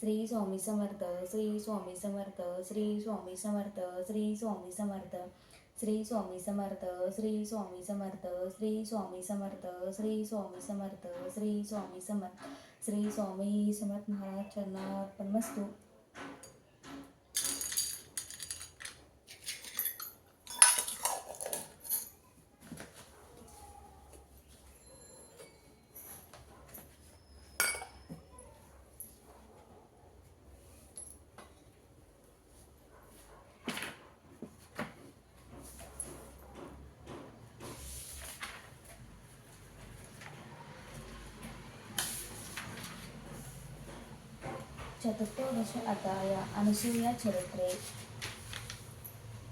श्री स्वामी समर्थ श्री स्वामी समर्थ श्री स्वामी समर्थ श्री स्वामी समर्थ श्री स्वामी समर्थ श्री स्वामी समर्थ श्री स्वामी समर्थ श्री स्वामी समर्थ श्री स्वामी समर्थ श्री स्वामी समर्थ महाराज चरणार्पणमस्तु ಚತುರ್ಥೋದಶ ಅಧ್ಯಾಯ ಅನಸೂಯ ಚರಿತ್ರೆ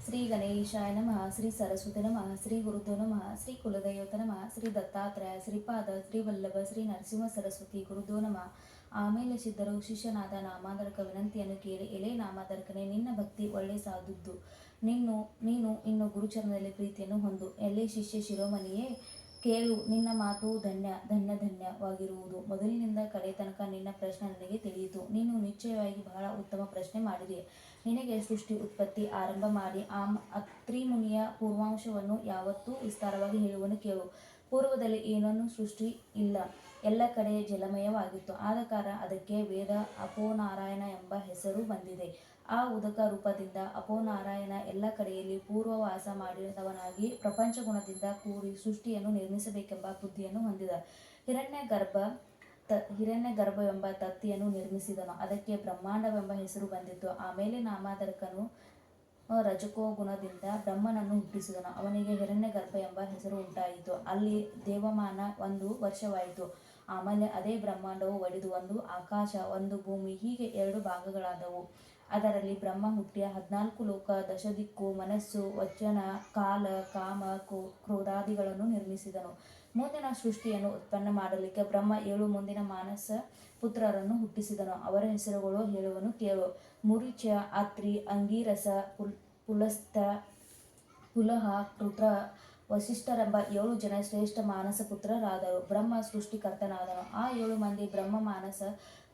ಶ್ರೀ ಗಣೇಶಾಯ ನಮಃ ಶ್ರೀ ಸರಸ್ವತಿ ನಮಃ ಶ್ರೀ ಗುರುದೇವ ನಮಃ ಶ್ರೀ ಕುಲದೇವತ ನಮಃ ಶ್ರೀ ದತ್ತಾತ್ರೇಯ ಶ್ರೀಪಾದ ಶ್ರೀ ವಲ್ಲಭ ಶ್ರೀ ನರಸಿಂಹ ಸರಸ್ವತಿ ಗುರುದೇವ ನಮಃ ಆಮೇಲೆ ಸಿದ್ಧರು ಶಿಷ್ಯನಾದ ನಾಮಾದರಕ ವಿನಂತಿಯನ್ನು ಕೇಳಿ, ಎಲೆ ನಾಮಾದರಕನೇ, ನಿನ್ನ ಭಕ್ತಿ ಒಳ್ಳೆ ಸಾಧುದ್ದು ನಿನ್ನು, ನೀನು ಇನ್ನು ಗುರುಚರಣದಲ್ಲಿ ಪ್ರೀತಿಯನ್ನು ಹೊಂದು. ಎಲೆ ಶಿಷ್ಯ ಶಿರೋಮಣಿಯೇ ಕೇಳು, ನಿನ್ನ ಮಾತು ಧನ್ಯ ಧನ್ಯ, ಧನ್ಯವಾಗಿರುವುದು. ಮೊದಲಿನಿಂದ ಕಡೆ ತನಕ ನಿನ್ನ ಪ್ರಶ್ನೆ ನನಗೆ ತಿಳಿಯಿತು. ನೀನು ನಿಶ್ಚಯವಾಗಿ ಬಹಳ ಉತ್ತಮ ಪ್ರಶ್ನೆ ಮಾಡಿದೆ. ನಿನಗೆ ಸೃಷ್ಟಿ, ಉತ್ಪತ್ತಿ ಆರಂಭ ಮಾಡಿ, ಆ ಅತ್ರಿಮುನಿಯ ಪೂರ್ವಾಂಶವನ್ನು ಯಾವತ್ತೂ ವಿಸ್ತಾರವಾಗಿ ಹೇಳುವನು ಕೇಳು. ಪೂರ್ವದಲ್ಲಿ ಏನನ್ನೂ ಸೃಷ್ಟಿ ಇಲ್ಲ. ಎಲ್ಲ ಕಡೆ ಜಲಮಯವಾಗಿತ್ತು. ಆದ ಕಾರಣ ಅದಕ್ಕೆ ವೇದ ಅಪೋನಾರಾಯಣ ಎಂಬ ಹೆಸರು ಬಂದಿದೆ. ಆ ಉದಕ ರೂಪದಿಂದ ಅಪೋ ನಾರಾಯಣ ಎಲ್ಲ ಕಡೆಯಲ್ಲಿ ಪೂರ್ವವಾಸ ಮಾಡಿದವನಾಗಿ ಪ್ರಪಂಚ ಗುಣದಿಂದ ಕೂಡಿ ಸೃಷ್ಟಿಯನ್ನು ನಿರ್ಮಿಸಬೇಕೆಂಬ ಬುದ್ಧಿಯನ್ನು ಹೊಂದಿದ. ಹಿರಣ್ಯ ಗರ್ಭ ತ ಹಿರಣ್ಯ ಗರ್ಭವೆಂಬ ತತ್ತಿಯನ್ನು ನಿರ್ಮಿಸಿದನು. ಅದಕ್ಕೆ ಬ್ರಹ್ಮಾಂಡವೆಂಬ ಹೆಸರು ಬಂದಿತ್ತು. ಆಮೇಲೆ ನಾಮಾದರಕನು ರಜಕೋ ಗುಣದಿಂದ ಬ್ರಹ್ಮನನ್ನು ಹುಟ್ಟಿಸಿದನು. ಅವನಿಗೆ ಹಿರಣ್ಯ ಗರ್ಭ ಎಂಬ ಹೆಸರು ಉಂಟಾಯಿತು. ಅಲ್ಲಿ ದೇವಮಾನ ಒಂದು ವರ್ಷವಾಯಿತು. ಆಮೇಲೆ ಅದೇ ಬ್ರಹ್ಮಾಂಡವು ಒಡೆದು ಒಂದು ಆಕಾಶ, ಒಂದು ಭೂಮಿ, ಹೀಗೆ ಎರಡು ಭಾಗಗಳಾದವು. ಅದರಲ್ಲಿ ಬ್ರಹ್ಮ ಹುಟ್ಟಿಯ ಹದಿನಾಲ್ಕು ಲೋಕ, ದಶದಿಕ್ಕು, ಮನಸ್ಸು, ವಚನ, ಕಾಲ, ಕಾಮ ಕ್ರೋಧಾದಿಗಳನ್ನು ನಿರ್ಮಿಸಿದನು. ಮುಂದಿನ ಸೃಷ್ಟಿಯನ್ನು ಉತ್ಪನ್ನ ಮಾಡಲಿಕ್ಕೆ ಬ್ರಹ್ಮ ಏಳು ಮುಂದಿನ ಮಾನಸ ಪುತ್ರರನ್ನು ಹುಟ್ಟಿಸಿದನು. ಅವರ ಹೆಸರುಗಳು ಹೇಳುವನು ಕೇಳು. ಮುರಿಚ ಅತ್ರಿ, ಅಂಗೀರಸ, ಪುಲ್ ಪುಲಸ್ತ ಪುಲಹ ಕೃತ ವಸಿಷ್ಠರೆಂಬ ಏಳು ಜನ ಶ್ರೇಷ್ಠ ಮಾನಸ ಪುತ್ರರಾದರು. ಬ್ರಹ್ಮ ಸೃಷ್ಟಿಕರ್ತನಾದನು. ಆ ಏಳು ಮಂದಿ ಬ್ರಹ್ಮ ಮಾನಸ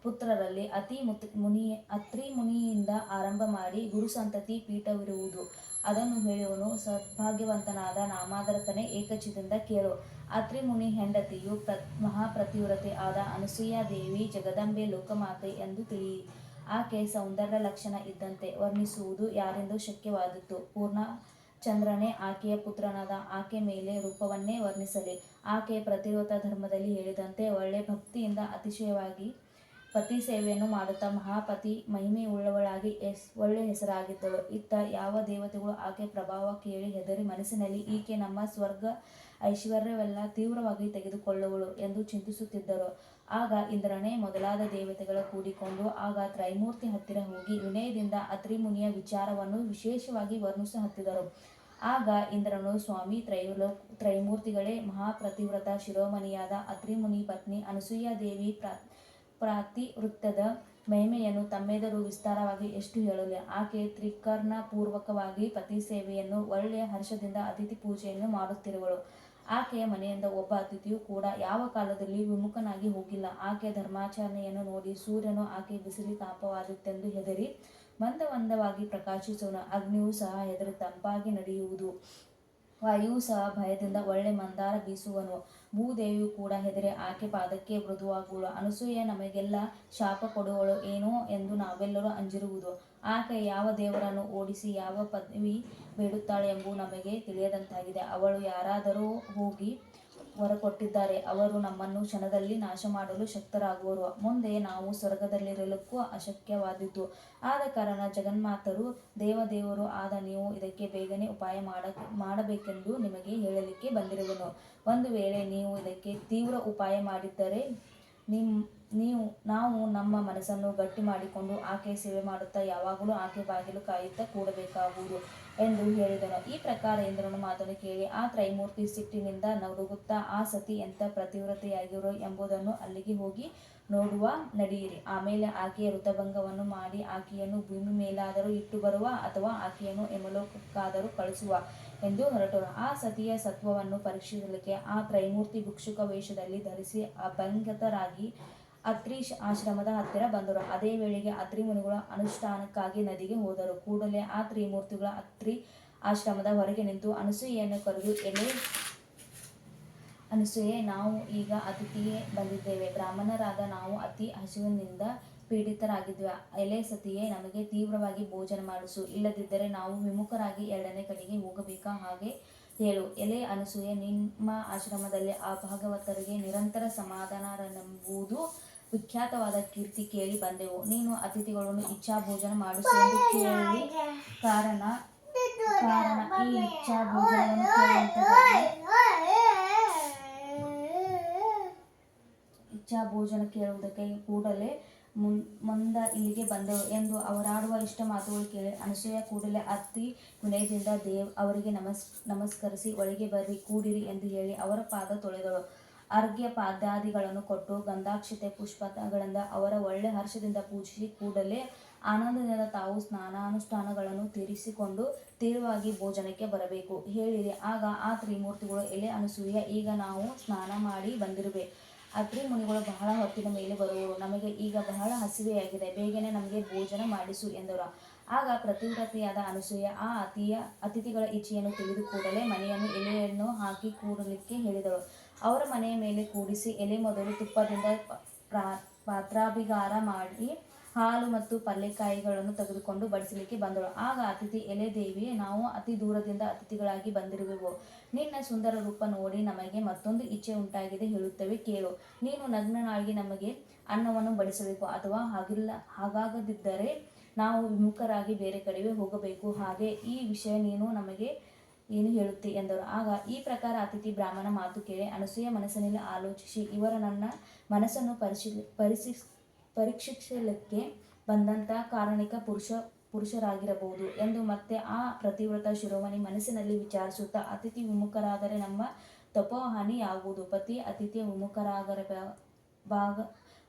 ಪುತ್ರರಲ್ಲಿ ಅತಿ ಮುನಿ, ಅತ್ರಿ ಮುನಿಯಿಂದ ಆರಂಭ ಮಾಡಿ ಗುರು ಸಂತತಿ ಪೀಠವಿರುವುದು. ಅದನ್ನು ಹೇಳುವನು, ಸದ್ಭಾಗ್ಯವಂತನಾದ ನಾಮಾದರತನೇ ಏಕಚಿದಿಂದ ಕೇಳು. ಅತ್ರಿ ಮುನಿ ಹೆಂಡತಿಯು ಪ್ರ ಮಹಾಪ್ರತಿವ್ರತೆ ಆದ ಅನಸೂಯಾದೇವಿ ಜಗದಂಬೆ ಲೋಕಮಾತೆ ಎಂದು ತಿಳಿ ಆಕೆ ಸೌಂದರ್ಯ ಲಕ್ಷಣ ಇದ್ದಂತೆ ವರ್ಣಿಸುವುದು ಯಾರೆಂದು ಶಕ್ಯವಾದಿತ್ತು ಪೂರ್ಣ ಚಂದ್ರನೇ ಆಕೆಯ ಪುತ್ರನಾದ ಆಕೆ ಮೇಲೆ ರೂಪವನ್ನೇ ವರ್ಣಿಸಲಿ. ಆಕೆ ಪ್ರತಿರೋಧ ಧರ್ಮದಲ್ಲಿ ಹೇಳಿದಂತೆ ಒಳ್ಳೆ ಭಕ್ತಿಯಿಂದ ಅತಿಶಯವಾಗಿ ಪತಿ ಸೇವೆಯನ್ನು ಮಾಡುತ್ತಾ ಮಹಾಪತಿ ಮಹಿಮೆ ಉಳ್ಳವಳಾಗಿ ಎಸ್, ಒಳ್ಳೆ ಹೆಸರಾಗಿದ್ದಳು. ಇತ್ತ ಯಾವ ದೇವತೆಗಳು ಆಕೆ ಪ್ರಭಾವ ಕೇಳಿ ಹೆದರಿ ಮನಸ್ಸಿನಲ್ಲಿ, ಈಕೆ ನಮ್ಮ ಸ್ವರ್ಗ ಐಶ್ವರ್ಯವೆಲ್ಲ ತೀವ್ರವಾಗಿ ತೆಗೆದುಕೊಳ್ಳುವಳು ಎಂದು ಚಿಂತಿಸುತ್ತಿದ್ದರು. ಆಗ ಇಂದ್ರನೇ ಮೊದಲಾದ ದೇವತೆಗಳ ಕೂಡಿಕೊಂಡು ಆಗ ತ್ರೈಮೂರ್ತಿ ಹತ್ತಿರ ಹೋಗಿ ವಿನಯದಿಂದ ಅತ್ರಿಮುನಿಯ ವಿಚಾರವನ್ನು ವಿಶೇಷವಾಗಿ ವರ್ಣಿಸ ಹತ್ತಿದರು. ಆಗ ಇಂದ್ರನು, ಸ್ವಾಮಿ, ತ್ರೈಲೋ, ತ್ರೈಮೂರ್ತಿಗಳೇ, ಮಹಾಪ್ರತಿವ್ರತ ಶಿರೋಮಣಿಯಾದ ಅತ್ರಿಮುನಿ ಪತ್ನಿ ಅನಸೂಯಾದೇವಿ ಪ್ರಾ ಪ್ರಾತಿವೃತ್ತದ ಮಹಿಮೆಯನ್ನು ತಮ್ಮೆದುರು ವಿಸ್ತಾರವಾಗಿ ಎಷ್ಟು ಹೇಳಲಿ. ಆಕೆ ತ್ರಿಕರ್ಣ ಪೂರ್ವಕವಾಗಿ ಪತಿ ಸೇವೆಯನ್ನು ಒಳ್ಳೆಯ ಹರ್ಷದಿಂದ ಅತಿಥಿ ಪೂಜೆಯನ್ನು ಮಾಡುತ್ತಿರುವಳು. ಆಕೆಯ ಮನೆಯಿಂದ ಒಬ್ಬ ಅತಿಥಿಯು ಕೂಡ ಯಾವ ಕಾಲದಲ್ಲಿ ವಿಮುಖನಾಗಿ ಹೋಗಿಲ್ಲ. ಆಕೆಯ ಧರ್ಮಾಚರಣೆಯನ್ನು ನೋಡಿ ಸೂರ್ಯನು ಆಕೆ ಬಿಸಿಲಿ ತಾಪವಾದಿತ್ತೆಂದು ಹೆದರಿ ಮಂದ ಮಂದವಾಗಿ ಪ್ರಕಾಶಿಸೋಣ. ಅಗ್ನಿಯೂ ಸಹ ಹೆದರಿ ತಂಪಾಗಿ ನಡೆಯುವುದು. ವಾಯುವು ಸಹ ಭಯದಿಂದ ಒಳ್ಳೆ ಮಂದಾರ ಬೀಸುವನು. ಭೂದೇವಿಯು ಕೂಡ ಹೆದರಿ ಆಕೆ ಪಾದಕ್ಕೆ ಮೃದುವಾಗುವಳು. ಅನಸೂಯ, ನಮಗೆಲ್ಲ ಶಾಪ ಕೊಡುವಳು ಏನೋ? ಎಂದು ನಾವೆಲ್ಲರೂ ಅಂಜಿರುವುದು. ಆಕೆ ಯಾವ ದೇವರನ್ನು ಓಡಿಸಿ ಯಾವ ಪದವಿ ಬೇಡುತ್ತಾಳೆ ಎಂಬುದು ನಮಗೆ ತಿಳಿಯದಂತಾಗಿದೆ. ಅವಳು ಯಾರಾದರೂ ಹೋಗಿ ವರ ಕೊಟ್ಟಿದ್ದಾರೆ ಅವರು ನಮ್ಮನ್ನು ಕ್ಷಣದಲ್ಲಿ ನಾಶ ಮಾಡಲು ಶಕ್ತರಾಗುವರು. ಮುಂದೆ ನಾವು ಸ್ವರ್ಗದಲ್ಲಿರಲಿಕ್ಕೂ ಅಶಕ್ಯವಾದಿತು. ಆದ ಕಾರಣ ಜಗನ್ಮಾತರು, ದೇವದೇವರು ಆದ ನೀವು ಇದಕ್ಕೆ ಬೇಗನೆ ಉಪಾಯ ಮಾಡ, ಮಾಡಬೇಕೆಂದು ನಿಮಗೆ ಹೇಳಲಿಕ್ಕೆ ಬಂದಿರುವನು. ಒಂದು ವೇಳೆ ನೀವು ಇದಕ್ಕೆ ತೀವ್ರ ಉಪಾಯ ಮಾಡಿದ್ದರೆ ನಿಮ್, ನೀವು, ನಾವು ನಮ್ಮ ಮನಸ್ಸನ್ನು ಗಟ್ಟಿ ಮಾಡಿಕೊಂಡು ಆಕೆ ಸೇವೆ ಮಾಡುತ್ತಾ ಯಾವಾಗಲೂ ಆಕೆ ಬಾಗಿಲು ಕಾಯುತ್ತಾ ಕೂಡಬೇಕಾಗುವುದು. ಎಂದು ಹೇಳಿದನು. ಈ ಪ್ರಕಾರ ಇಂದ್ರನು ಮಾತನ್ನು ಕೇಳಿ, ಆ ತ್ರೈಮೂರ್ತಿ ಸಿಟ್ಟಿನಿಂದ ನಡುಗುತ್ತಾ ಆ ಸತಿ ಎಂಥ ಪ್ರತಿವ್ರತೆಯಾಗಿರೋ ಎಂಬುದನ್ನು ಅಲ್ಲಿಗೆ ಹೋಗಿ ನೋಡುವ ನಡೆಯಿರಿ. ಆಮೇಲೆ ಆಕೆಯ ಋತಭಂಗವನ್ನು ಮಾಡಿ ಆಕೆಯನ್ನು ಭೂಮಿ ಮೇಲಾದರೂ ಇಟ್ಟು ಬರುವ ಅಥವಾ ಆಕೆಯನ್ನು ಎಮಲೋಕಕ್ಕಾದರೂ ಕಳಿಸುವ ಎಂದು ಹೊರಟರು. ಆ ಸತಿಯ ಸತ್ವವನ್ನು ಪರೀಕ್ಷಿಸಲಿಕ್ಕೆ ಆ ತ್ರೈಮೂರ್ತಿ ಭಿಕ್ಷುಕ ವೇಷದಲ್ಲಿ ಧರಿಸಿ ಅಭಂಗತರಾಗಿ ಅತ್ರಿ ಆಶ್ರಮದ ಹತ್ತಿರ ಬಂದರು. ಅದೇ ವೇಳೆಗೆ ಅತ್ರಿ ಮುನಿಗಳು ಅನುಷ್ಠಾನಕ್ಕಾಗಿ ನದಿಗೆ ಹೋದರು. ಕೂಡಲೇ ಆ ತ್ರಿಮೂರ್ತಿಗಳ ಅತ್ರಿ ಆಶ್ರಮದ ಹೊರಗೆ ನಿಂತು, ಅನಸೂಯೆಯನ್ನು ಕರೆದು ಎಲೆ, ಅನಸೂಯೆ, ನಾವು ಈಗ ಅತಿಥಿಯೇ ಬಂದಿದ್ದೇವೆ. ಬ್ರಾಹ್ಮಣರಾದ ನಾವು ಅತಿ ಹಸಿವಿನಿಂದ ಪೀಡಿತರಾಗಿದ್ವಿ. ಎಲೆ ಸತಿಯೇ, ನಮಗೆ ತೀವ್ರವಾಗಿ ಭೋಜನ ಮಾಡಿಸು. ಇಲ್ಲದಿದ್ದರೆ ನಾವು ವಿಮುಖರಾಗಿ ಎರಡನೇ ಕಡೆಗೆ ಹೋಗಬೇಕಾ? ಹಾಗೆ ಹೇಳು. ಎಲೆ, ಅನಸೂಯೆ, ನಿಮ್ಮ ಆಶ್ರಮದಲ್ಲಿ ಆ ಭಾಗವತರಿಗೆ ನಿರಂತರ ಸಮಾಧಾನರೆಂಬುದು ವಿಖ್ಯಾತವಾದ ಕೀರ್ತಿ ಕೇಳಿ ಬಂದೆವು. ನೀನು ಅತಿಥಿಗಳನ್ನು ಇಚ್ಛಾ ಭೋಜನ ಮಾಡಿಸು ಕೇಳಿ ಕಾರಣ ಕಾರಣ ಈ ಇಚ್ಛಾ ಕೇಳುವಂಥದ್ದಾಗಿ ಇಚ್ಛಾ ಭೋಜನ ಕೇಳುವುದಕ್ಕೆ ಕೂಡಲೇ ಮುನ್ ಮುಂದ ಇಲ್ಲಿಗೆ ಬಂದೆವು ಎಂದು ಅವರಾಡುವ ಇಷ್ಟ ಮಾತುಗಳು ಕೇಳಿ ಅನಸೂಯ ಕೂಡಲೇ ಅತ್ತಿ ವಿನಯದಿಂದ ದೇವ್ ಅವರಿಗೆ ನಮಸ್ ನಮಸ್ಕರಿಸಿ, ಒಳಗೆ ಬರ್ರಿ, ಕೂಡಿರಿ ಎಂದು ಹೇಳಿ ಅವರ ಪಾದ ತೊಳೆದಳು. ಅರ್ಘ್ಯ ಪಾದ್ಯಾದಿಗಳನ್ನು ಕೊಟ್ಟು ಗಂಧಾಕ್ಷತೆ ಪುಷ್ಪಗಳಿಂದ ಅವರ ಒಳ್ಳೆ ಹರ್ಷದಿಂದ ಪೂಜಿಸಿ ಕೂಡಲೇ ಆನಂದದಿಂದ ತಾವು ಸ್ನಾನಾನುಷ್ಠಾನಗಳನ್ನು ತೀರಿಸಿಕೊಂಡು ತೀರ್ವಾಗಿ ಭೋಜನಕ್ಕೆ ಬರಬೇಕು. ಹೇಳಿರಿ ಆಗ ಆ ತ್ರಿಮೂರ್ತಿಗಳು, ಎಲೆ ಅನಸೂಯ, ಈಗ ನಾವು ಸ್ನಾನ ಮಾಡಿ ಬಂದಿರುವೆ. ಅತ್ರಿ ಮುನಿಗಳು ಬಹಳ ಹೊತ್ತಿನ ಮೇಲೆ ಬರುವರು. ನಮಗೆ ಈಗ ಬಹಳ ಹಸಿವೆಯಾಗಿದೆ. ಬೇಗನೆ ನಮಗೆ ಭೋಜನ ಮಾಡಿಸು ಎಂದರು ಆಗ ಪ್ರತಿವ್ರತಿಯಾದ ಅನಸೂಯ ಆ ಅತಿಯ ಅತಿಥಿಗಳ ಇಚ್ಛೆಯನ್ನು ತಿಳಿದು ಕೂಡಲೇ ಮನೆಯನ್ನು ಎಲೆಯನ್ನು ಹಾಕಿ ಕೂಡಲಿಕ್ಕೆ ಹೇಳಿದಳು. ಅವರ ಮನೆಯ ಮೇಲೆ ಕೂಡಿಸಿ ಎಲೆ ಮೊದಲು ತುಪ್ಪದಿಂದ ಪಾತ್ರಾಭಿಗಾರ ಮಾಡಿ ಹಾಲು ಮತ್ತು ಪಲ್ಲೆಕಾಯಿಗಳನ್ನು ತೆಗೆದುಕೊಂಡು ಬಡಿಸಲಿಕ್ಕೆ ಬಂದಳು. ಆಗ ಅತಿಥಿ, ಎಲೆ ದೇವಿ ನಾವು ಅತಿ ದೂರದಿಂದ ಅತಿಥಿಗಳಾಗಿ ಬಂದಿರುವೆವು. ನಿನ್ನ ಸುಂದರ ರೂಪ ನೋಡಿ ನಮಗೆ ಮತ್ತೊಂದು ಇಚ್ಛೆ ಉಂಟಾಗಿದೆ ಹೇಳುತ್ತೇವೆ ಕೇಳು. ನೀನು ನಗ್ನನಾಗಿ ನಮಗೆ ಅನ್ನವನ್ನು ಬಡಿಸಬೇಕು. ಅಥವಾ ಹಾಗಿಲ್ಲ, ಹಾಗಾಗದಿದ್ದರೆ ನಾವು ವಿಮುಖರಾಗಿ ಬೇರೆ ಕಡೆಗೆ ಹೋಗಬೇಕು. ಹಾಗೆ ಈ ವಿಷಯ ನೀನು ನಮಗೆ ಏನು ಹೇಳುತ್ತಿ ಎಂದರು. ಆಗ ಈ ಪ್ರಕಾರ ಅತಿಥಿ ಬ್ರಾಹ್ಮಣ ಮಾತು ಕೇಳಿ ಅನಸೂಯ ಮನಸ್ಸಿನಲ್ಲಿ ಆಲೋಚಿಸಿ, ಇವರು ನನ್ನ ಮನಸ್ಸನ್ನು ಪರಿಶೀಲಿ ಪರಿಶೀ ಪರೀಕ್ಷಿಸಲಿಕ್ಕೆ ಬಂದಂಥ ಕಾರಣಿಕ ಪುರುಷ, ಪುರುಷರಾಗಿರಬಹುದು ಎಂದು ಮತ್ತೆ ಆ ಪ್ರತಿವ್ರತ ಶಿರೋಮಣಿ ಮನಸ್ಸಿನಲ್ಲಿ ವಿಚಾರಿಸುತ್ತಾ ಅತಿಥಿ ವಿಮುಖರಾದರೆ ನಮ್ಮ ತಪೋಹಾನಿಯಾಗುವುದು ಪತಿ ಅತಿಥಿಯ ವಿಮುಖರಾಗರ, ಭಾಗ,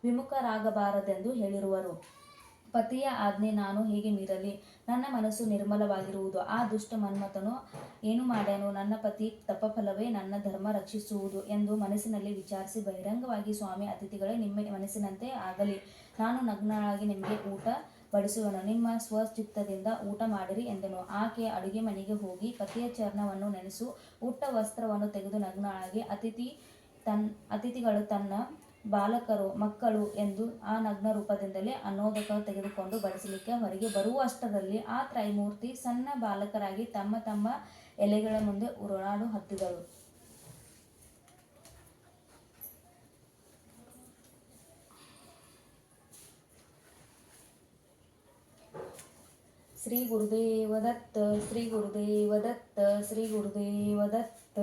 ವಿಮುಖರಾಗಬಾರದೆಂದು ಹೇಳಿರುವರು. ಪತಿಯ ಆಜ್ಞೆ ನಾನು ಹೇಗೆ ಮೀರಲಿ? ನನ್ನ ಮನಸ್ಸು ನಿರ್ಮಲವಾಗಿರುವುದು. ಆ ದುಷ್ಟ ಮನ್ಮಥನು ಏನು ಮಾಡ್ಯಾನು? ನನ್ನ ಪತಿ ತಪಫಲವೇ ನನ್ನ ಧರ್ಮ ರಕ್ಷಿಸುವುದು ಎಂದು ಮನಸ್ಸಿನಲ್ಲಿ ವಿಚಾರಿಸಿ ಬಹಿರಂಗವಾಗಿ ಸ್ವಾಮಿ ಅತಿಥಿಗಳೇ ನಿಮ್ಮ ಮನಸ್ಸಿನಂತೆ ಆಗಲಿ. ನಾನು ನಗ್ನಳಾಗಿ ನಿಮಗೆ ಊಟ ಬಡಿಸುವನು. ನಿಮ್ಮ ಸ್ವಚಿತ್ತದಿಂದ ಊಟ ಮಾಡಿರಿ ಎಂದನು. ಆಕೆ ಅಡುಗೆ ಮನೆಗೆ ಹೋಗಿ ಪತಿಯ ಚರ್ಣವನ್ನು ನೆನೆಸು ಊಟ ವಸ್ತ್ರವನ್ನು ತೆಗೆದು ನಗ್ನಳಾಗಿ ಅತಿಥಿ ತನ್, ಅತಿಥಿಗಳು ತನ್ನ ಬಾಲಕರು, ಮಕ್ಕಳು ಎಂದು ಆ ನಗ್ನ ರೂಪದಿಂದಲೇ ಅನೋದಕ ತೆಗೆದುಕೊಂಡು ಬಡಿಸಲಿಕ್ಕೆ ಹೊರಗೆ ಬರುವಷ್ಟರಲ್ಲಿ ಆ ತ್ರೈಮೂರ್ತಿ ಸಣ್ಣ ಬಾಲಕರಾಗಿ ತಮ್ಮ ತಮ್ಮ ಎಲೆಗಳ ಮುಂದೆ ಉರುಳಾಡು ಹತ್ತಿದಳು ಶ್ರೀ ಗುರುದೇವ ದತ್ತ, ಶ್ರೀ ಗುರುದೇವ ದತ್ತ, ಶ್ರೀ ಗುರುದೇವ ದತ್ತ.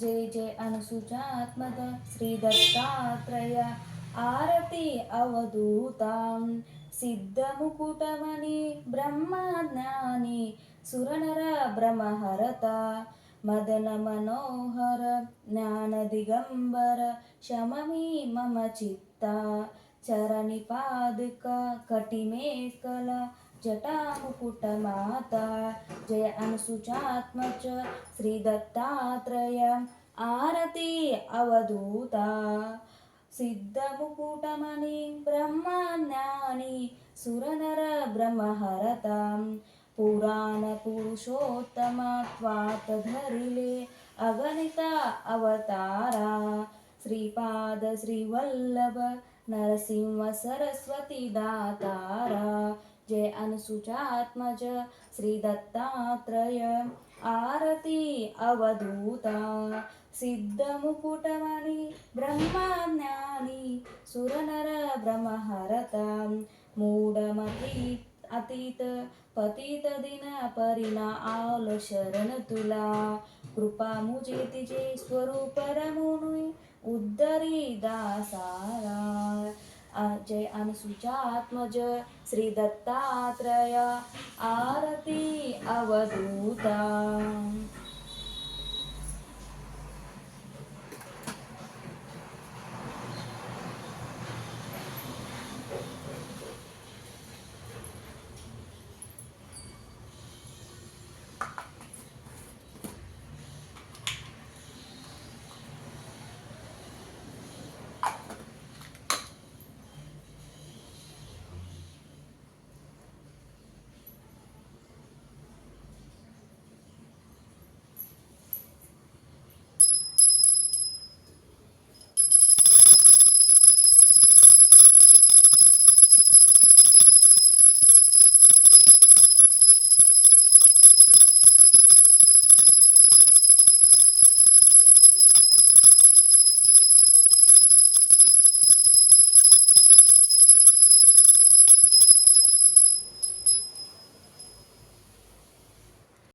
जय जय अनुसुजात्मद श्रीदत्तात्रय आरति अवधूतां सिद्धमुकुटमणि ब्रह्मज्ञानी सुरनर ब्रह्महरता मदनमनोहर ज्ञानदिगम्बर शममि मम चित्ता चरणिपादुका कटिमेकला जटामुकुटमाता जय अनुसुचात्मज श्रीदत्तात्रय आरती अवधूता सिद्धमुकुटमणि ब्रह्मज्ञानी सुरनर ब्रह्महरतां पुराणपुरुषोत्तमत्वात् धरिले अगणित अवतारा श्रीपाद श्रीवल्लभ नरसिंह सरस्वती दातारा जय अनुसुचात्मज श्रीदत्तात्रय आरती अवधूता। सिद्धमुकुटमणि ब्रह्मज्ञानी सुरनर ब्रह्महरता मूढमती अतीत पतित दिन परिणा आल शरण तुला। कृपा मुजे तिचे स्वरूप रमुनी उद्धरी दासारा जय अनुसुजात्मज श्रीदत्तात्रय आरती अवधूता।